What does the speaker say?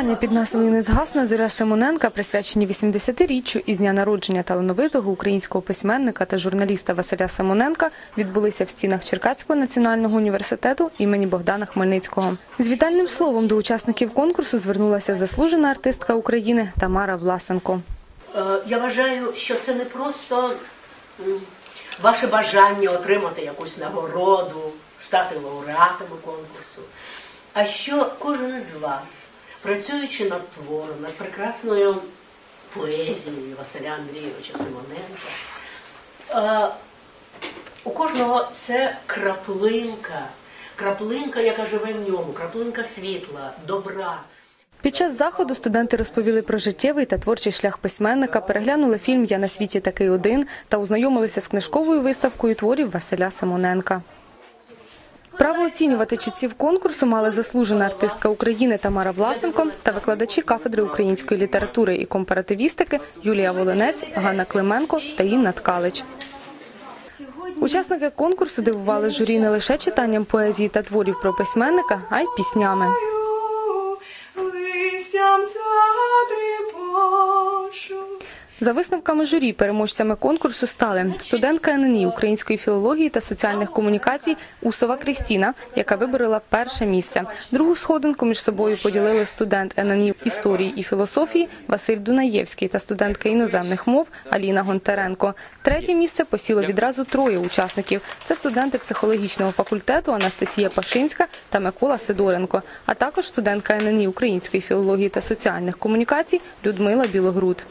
змагання під назвою Незгасна зоря Симоненка присвячені 80-річчю із дня народження талановитого українського письменника та журналіста Василя Симоненка відбулися в стінах Черкаського національного університету імені Богдана Хмельницького. З вітальним словом до учасників конкурсу звернулася заслужена артистка України Тамара Власенко. Е, Я вважаю, що це не просто ваше бажання отримати якусь нагороду, стати лауреатами конкурсу, а що кожен із вас, працюючи над твором, над прекрасною поезією Василя Андрійовича Симоненка, у кожного це краплинка, краплинка, яка живе в ньому, краплинка світла, добра. Під час заходу студенти розповіли про життєвий та творчий шлях письменника, переглянули фільм Я на світі такий один та ознайомилися з книжковою виставкою творів Василя Симоненка. Право оцінювати чітців конкурсу мали заслужена артистка України Тамара Власенко та викладачі кафедри української літератури і компаративістики Юлія Волинець, Ганна Клименко та Інна Ткалич. Учасники конкурсу дивували журі не лише читанням поезії та творів про письменника, а й піснями. За висновками журі, переможцями конкурсу стали студентка ННІ української філології та соціальних комунікацій Усова Крістіна, яка виборола перше місце. Другу сходинку між собою поділили студент ННІ історії і філософії Василь Дунаєвський та студентка іноземних мов Аліна Гонтаренко. Третє місце посіло відразу троє учасників. Це студенти психологічного факультету Анастасія Пашинська та Микола Сидоренко, а також студентка ННІ української філології та соціальних комунікацій Людмила Білогруд.